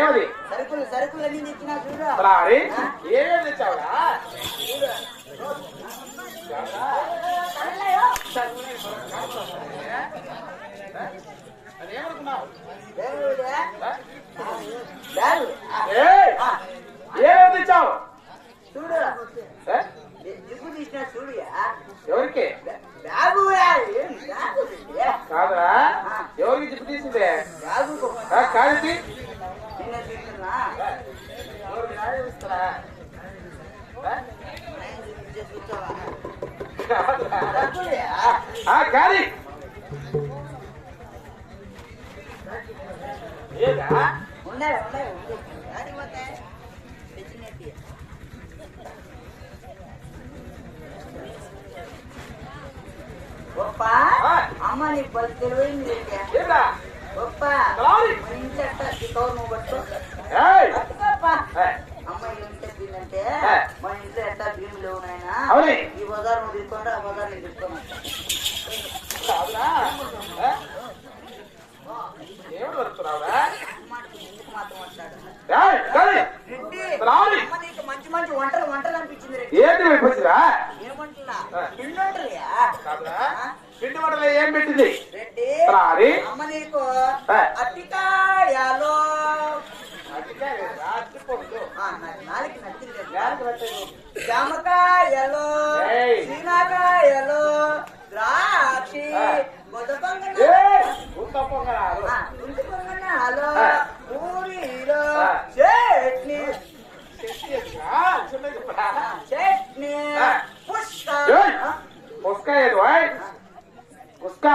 ఏమది సరుకులు సరుకులు అన్ని తెచ్చినా చూడు. ఏమేమి తెచ్చావురా? అదేమనుకున్నావు ఏమేమి తెచ్చావు? చూడు. తీసినా ఎవరికి? బ్యాగు? కాదురా. ఎవరికి జిప్పు తీసిందే? బ్యాగు ఆ, కాలికి నిన్న తీసుకున్నా ఎవరికి నాయన ఇస్తారా? ఏ? నేను చూపించే కూర్చోవా కాదురా. సరుకులుయా? ఆ, గొప్ప. ఎట్ట ఈ కవర్ నువ్వు! పట్టుకోప్ప. అమ్మ ఏం చెప్పిందంటే. మన ఇంట్లో ఎట్ట భీములు లేవు నాయనా. ఈ బజార్ నువ్వు తీసుకోండి ఆ బజార్ నేను తీసుకోమంటా మంచి మంచి వంటలు వంటలు అనిపించింది ఏంటి. పిండి వంటలయా? కాదురా పిండి వంటలు ఏం పెట్టింది? రారి. అమ్మ నీకు పెట్టావు? జామకాయలు. సీనాకాయలు ద్రాక్ష. గొడ్డ పొంగనాలు. పూరీలు. చట్నీ. చట్నీ. పుష్క. పుస్క ఏది పుష్క.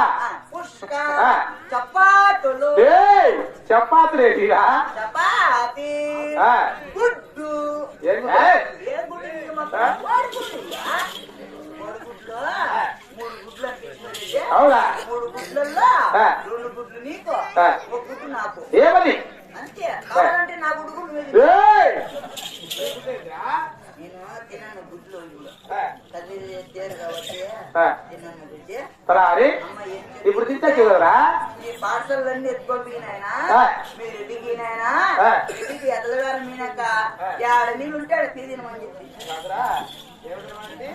ఆ. చపాతులు. ఏయ్, చపాతీ. గుడ్డు. గుడ్డు? అవునా? మూడు గుడ్లలో. రెండు గుడ్లు నీకు. ఒక గుడ్డు నాకు. ఏమని? అంతే. కావాలంటే నా గుడ్డు గుడ్డు గుడ్లు. తల్లి తేరు కాబట్టి. తిన్నాను ఏం ఇప్పుడు? తింటే కదరా ఈ పార్సల్ అన్ని ఎత్తుకోపోయినాయనా ఆ. మీరు ఇంటికినాయనా ఆ. ఇంటికి ఎదలగారు మీనాక ఆ. ఏడ నీళ్ళు ఉంటే ఆడ పీ తినమని చెప్పి కాదురా, ఏమిటి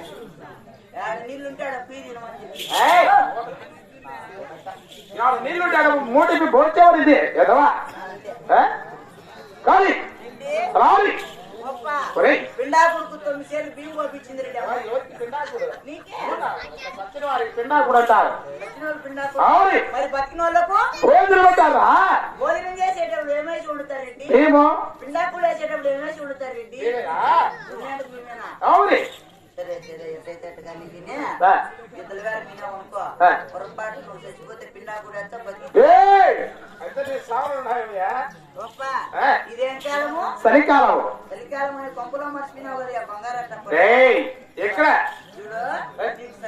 ఏడ నీళ్ళు ఉంటే ఆడ పీ తినమని చెప్పి ఏయ్! ఇవాళ నీళ్ళుంటాడు మూటికి భోజేవాడు ఇది ఎదవా అంతే ఏ? పిండా కొడుకు తొమ్మిది సేర్లు బియ్యం పంపించింది రెడ్డి అమ్మ. ఎవరికి పిండాకుడు నీకే సచ్చిన వారికి పిండాకుడు అంటారు వచ్చిన వాళ్ళు పిండా అవును. కొడుకు. మరి బతికిన వాళ్ళకు భోజనం పెట్టారా భోజనం చేసేటప్పుడు ఏమేసి వండుతారు రెడ్డి ఏమో పిండా కూడా వేసేటప్పుడు ఏమేసి వండుతారు రెడ్డి ఏమేనా? ఉన్నాడు మేమేనా అవును సరే సరే ఎట్టయితే అట్ట కానీ తినే ఆ. ఇద్దరు గారు మీనా అనుకో ఆ. పొరపాటు నువ్వు చచ్చిపోతే పిండా కూడా ఎంత బతికి ఏయ్! అయితే నీ సావులు ఉన్నాయా గొప్ప ఆ. ఇదేం కాలము చలికాలం అని కొంపలో మర్చిపోయినావు కదా బంగారు ఎక్కడ? చూడు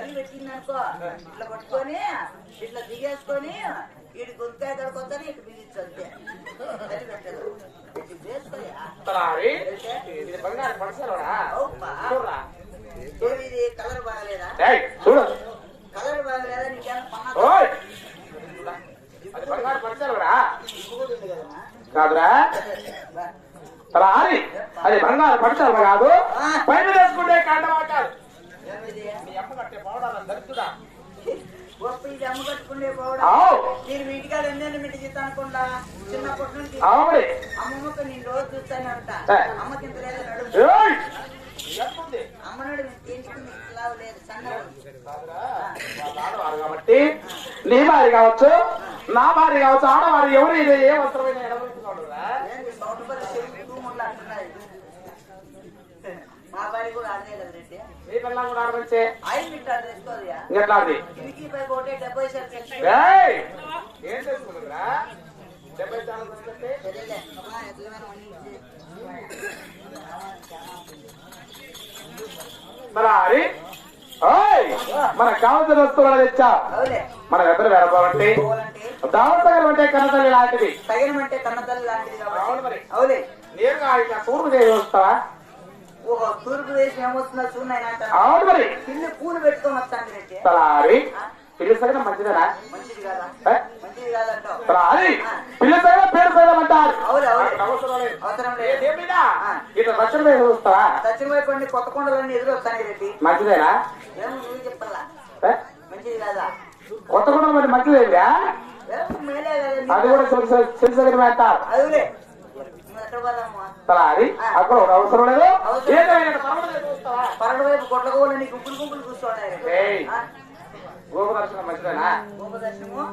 నీకు ఇట్లా పట్టుకొని ఇట్లా దిగేసుకొని వీడి గొంతుకాయ ఇటు బిగించు అంతే. పెట్టదు. ఇది బంగారు ఇది? కలర్ బాగలేదా? చూడు కలర్ బాగలేదా నీకేమన్నా పన్నా ఓయ్ అది బంగారు పడసలోరా ఉంది కదమ్మా కాదురా బా. తలారి అది బంగారు పడసలు కాదు పైన వేసుకుంటే కండవా కాదు ఏమిది? మీ అమ్మ కట్టే పౌడాలని దరిద్రుడా గొప్ప ఇది అమ్మ కట్టుకునే పోవడం ఆవు మీరు మీ ఇంటికాడ ఎన్నెన్ని మిట్టి జీతం అనుకుండా చిన్నప్పటి నుంచి. ఆవిడ అమ్మమ్మకు నేను రోజు చూస్తానే ఉంటా ఏ. అమ్మకి ఇంత లేదు నడుము. కాబట్టి. నీ భార్య కావచ్చు నా భార్య కావచ్చు ఆడవారు ఎవరు ఇది ఏ అవసరమైన మరి మనకు కావాల్సిన వస్తువులు తెచ్చా? మన దగ్గర వెళ్ళబోవంటి పోవాలంటే దావతగరం అంటే కన్నతల్లి లాంటిది. తగినమంటే కన్నతల్లి లాంటిది అవును మరి. అవులే. దేవి వస్తావా ఓహో తూర్పు దేశం ఏమొస్తుందో అంటారు మరి. పిల్లి పూలు పెట్టుకొని వస్తాను రెడ్డి పిలుసగిన మంచిదేనా? మంచిది కాదా? మంచిది కాదంట సరే, అది పిల్ల సైతం పేరు సైతం అంటారు. అవసరం లేదు. ఇట్లా దక్షిణ చూస్తావా? దక్షిణ వైపు అండి కొత్త కొండలన్నీ ఎదురు వస్తాయి రెడ్డి. మంచిదేనా? ఏమో నువ్వు చెప్పాలా? మంచిది కాదా? కొత్త కూడా మరి కదండి అది కూడా తెలిసి అంటారు. అదిలే నువ్వు ఎక్కడ పోదామా? సరే అది అక్కడ ఒక అవసరం లేదు. వైపు గుంపులు గుంపులు కూర్చోండి ఏయ్. గోపు దర్శనం మంచిదేనా? గోప దర్శనము